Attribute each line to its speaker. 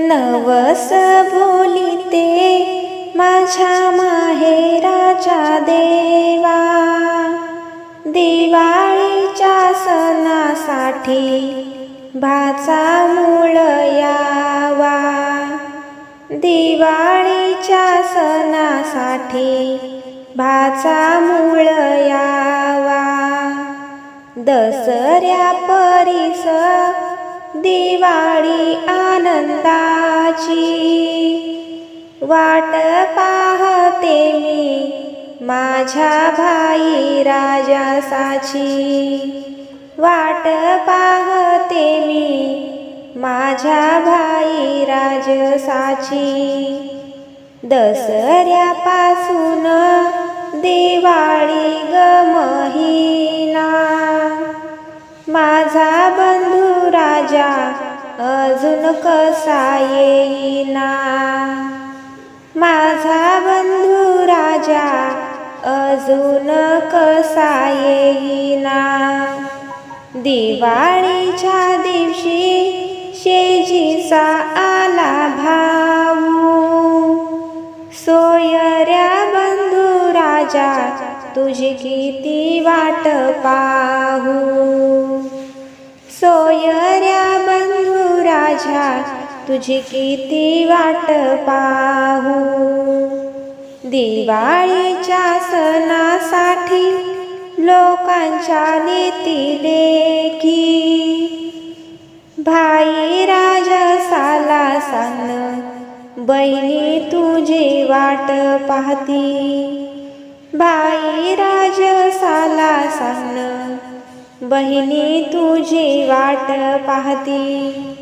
Speaker 1: नवस बोलिते माझ्या माहेराच्या देवा दिवाळीच्या सणासाठी भाचा मूळ यावा. दिवाळीच्या सणासाठी भाचा मूळ यावा. दसऱ्या परिस दिवाळी आ आनंदाची वाट पाहते मी माझ्या भाई राजासाची वाट पाहते मी माझ्या भाई राजसाची दसऱ्यापासून दिवाळी ग महिना. माझा बंधू राजा अजून कसा येईना? माझा बंधू राजा अजून कसा येईना? दिवाळीच्या दिवशी शेजीचा आला भाऊ. सोयऱ्या बंधू राजा तुझी किती वाट पाहू. सोय माझ्या तुझी किती वाट पाहू? दिवाळीच्या सणासाठी लोकांच्या नीती लेखी. भाई राजा साला सांग बहिणी तुझी वाट पाहती. भाई राज साला सांग बहिणी तुझी वाट पाहती.